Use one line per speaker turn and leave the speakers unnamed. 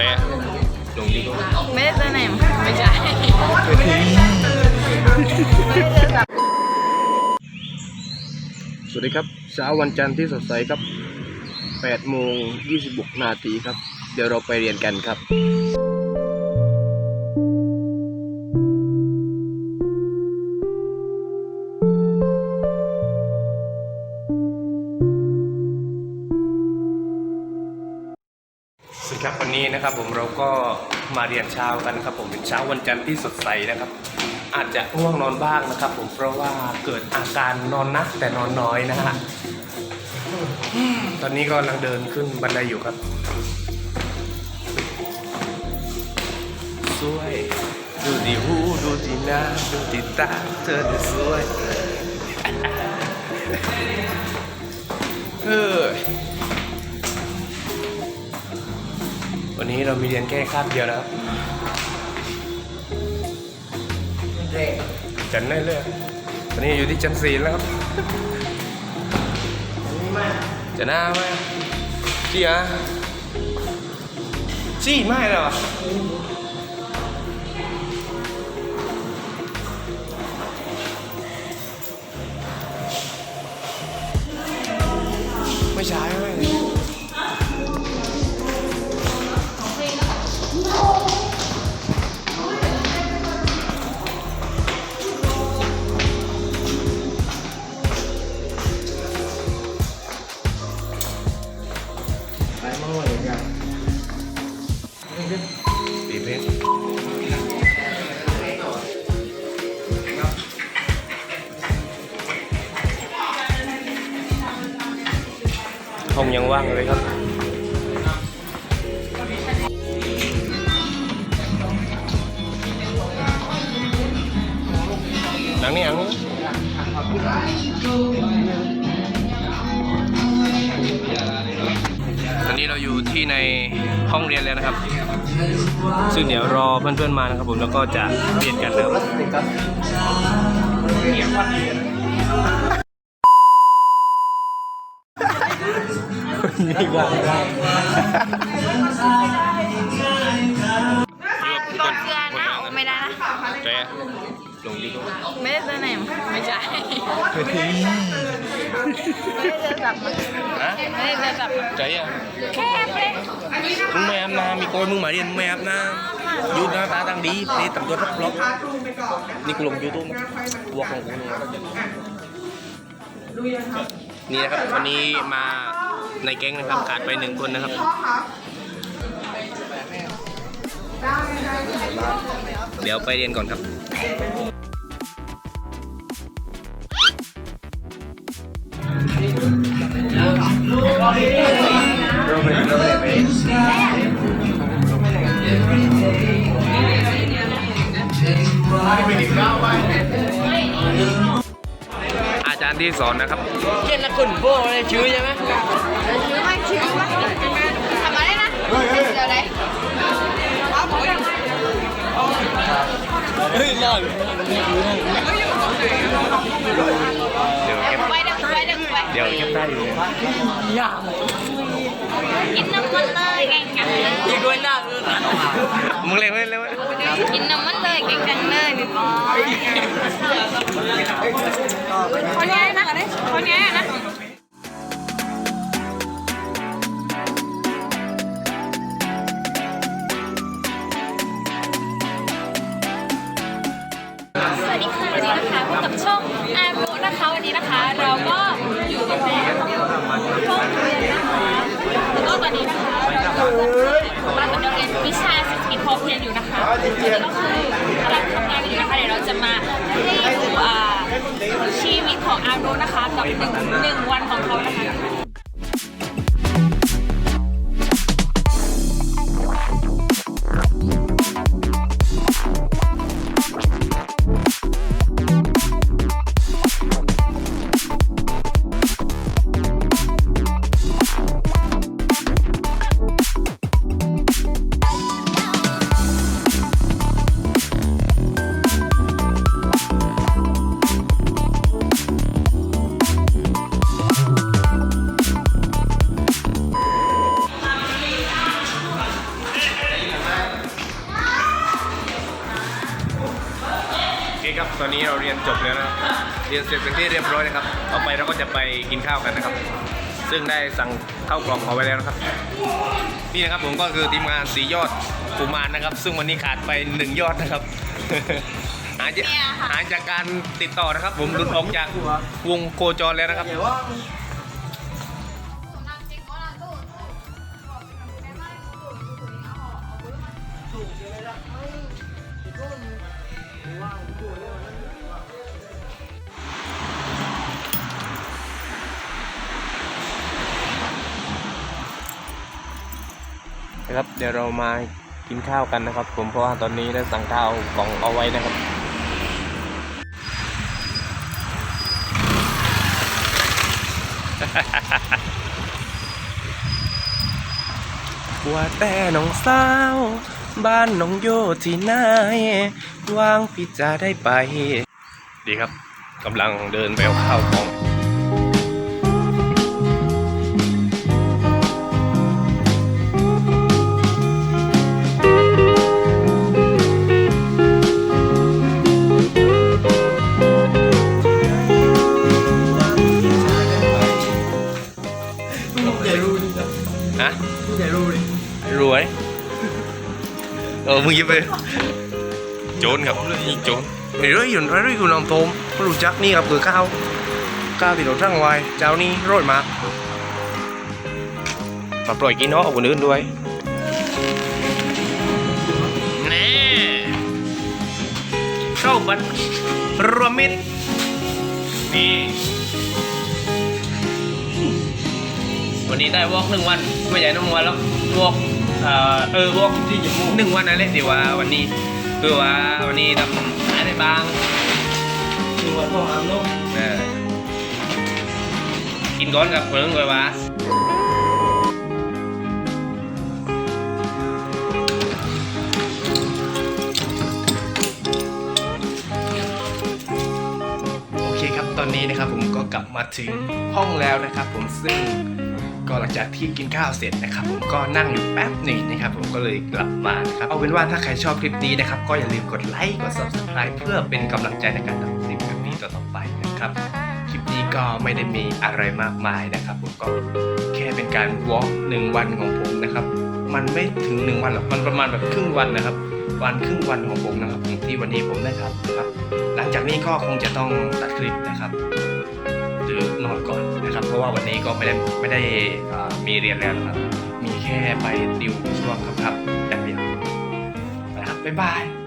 แต่ลงยูทูบ
ไม่ได้เจอไหนไม่ใช่
สวัสดีครับเช้าวันจันทร์ที่สดใสครับ8โมง26นาทีครับ เดี๋ยวเราไปเรียนกันครับ สวัสดีครับวันนี้นะครับผมเราก็มาเรียนเช้ากันครับผมเป็นเช้าวันจันทร์ที่สดใสนะครับ อาจจะง่วงนอนบ้างนะครับผมเพราะว่าเกิดอาการนอนนักแต่นอนน้อยนะฮะตอนนี้ก็กำลังเดินขึ้นบันไดอยู่ครับสวยดูดีหูดูดีหน้าดูดีตาเธอดูสวยเออ วันนี้เรามีเรียนแค่คาบเดียวนะครับจันได้เลยวันนี้อยู่ที่จันสีแล้วครับจะหน้าไหมจี้อะจี้ไม่หรอไม่ใช่ไหม ปีเพชรห้อง ห้องเรียนแล้วนะครับ ซึ่งเดี๋ยวรอเพื่อนๆมานะครับผมแล้วก็จะเรียนกันนะครับนี่ว่า
ตอนเกลือนะไม่ได้นะ
แต่ ลงยูทูบ
ไม่ได้เจอไหนไม่ใช่ไม่ได้เจอกับ
ฮะ
ไม่ได้เจอกับ
ใจอะ
แค่ไป
มึงไม่อาบน้ำมีโกนมึงมาเรียนมึงไม่อาบน้ำยูหน้าตาตั้งดีนี่ตำตัวรับล็อกนี่กูลงยูทูบวอกของกูนี่นี่นะครับวันนี้มาในแก๊งนะครับขาดไปหนึ่งคนนะครับเดี๋ยวไปเรียนก่อนครับาจารย์ที่สอนนะครับ
เช่นนักคุณโบ้อะไรชื่อใช่ไหม
ชื่อไม่ชื่อว่าทำอะไรนะเดี๋ยวไหน
เฮ้ยรอด
เดี๋ยวเก็บ
ไปเดี๋ยวไปเดี๋ยวไป
เดี๋ยวเก็บได้อยู่
ยาก
กินน้ำมันเลยแกงกันเลย
อีกด้วยหน้าคือ
มึ มึงเร็วเร็ว
กินน้ำมันเลยกินกันเลยพี่บอยคนนี้นะคนนี้นะ อเพียงอยู่นะคะก็คือกำลังทำงานอยู่นะคะเดี๋ยวเราจะมาให้ดูชีวิตของอารุนะคะกับหนึ่งหนึ่งวันของเขานะคะ
ตอนนี้เราเรียนจบแล้วนะครับเรียนเสร็จเป็นที่เรียบร้อยนะครับต่อไปเราก็จะไปกินข้าวกันนะครับ ซึ่งได้สั่งข้าวกล่องเอาไว้แล้วนะครับ นี่นะครับผมก็คือทีมงานสียอดกุมารนะครับ ซึ่งวันนี้ขาดไปหนึ่งยอดนะครับ หายจากหายจากการติดต่อนะครับ ผมหลุดออกจากวงโคจรแล้วนะครับ นะครับ เดี๋ยวเรามากินข้าวกันนะครับ ผมเพราะว่าตอนนี้ได้สั่งข้าวกล่องเอาไว้นะครับว่าแต่น้องสาว บ้านน้องโยที่ไหนวางพี่จะได้ไป ดีครับกำลังเดินไปเอาข้าวกล่อง มึงยิบไปโจรครับนี่โจรเฮ้ยอยู่เฮ้ยอยู่น้องโทมไม่รู้จักนี่ครับคือข้าวข้าวที่เราสั่งไว้เจ้านี่ร่อยมากมาปล่อยกินเนาะเอาคนอื่นด้วยแน่เข้าบันรวมมิตรนี่วันนี้ได้วอกหนึ่งวัน ไม่ใช่หนึ่งวันแล้ววอก เอ่อเออวกที่อยู่หนึ่งวันนั่นแหละที่ว่าวันนี้คือว่าวันนี้ทำอะไรบ้าง
ดูว่าพ่ออามโลก
เออกินก้อนกับคนนึงเลยว่าโอเคครับตอนนี้นะครับผมก็กลับมาถึงห้องแล้วนะครับผมซึ่ง ก็หลังจากที่กินข้าวเสร็จนะครับผมก็นั่งอยู่แป๊บหนึ่งนะครับผมก็เลยกลับมานะครับเอาเป็นว่าถ้าใครชอบคลิปนี้นะครับก็อย่าลืมกดไลค์กด subscribe เพื่อเป็นกำลังใจในการทำคลิปแบบนี้ต่อไปนะครับคลิปนี้ก็ไม่ได้มีอะไรมากมายนะครับผมก็แค่เป็นการวอล์กหนึ่งวันของผมนะครับมันไม่ถึงหนึ่งวันหรอกมันประมาณแบบครึ่งวันนะครับวันครึ่งวันของผมนะครับที่วันนี้ผมได้ทำนะครับ หลังจากนี้ก็คงจะต้องตัดคลิปนะครับ นอนก่อนนะครับ เพราะว่าวันนี้ก็ไม่ได้ไม่ได้มีเรียนแล้วนะครับ มีแค่ไปดิวช่วงครับครับอย่างเดียวนะครับบ๊ายบาย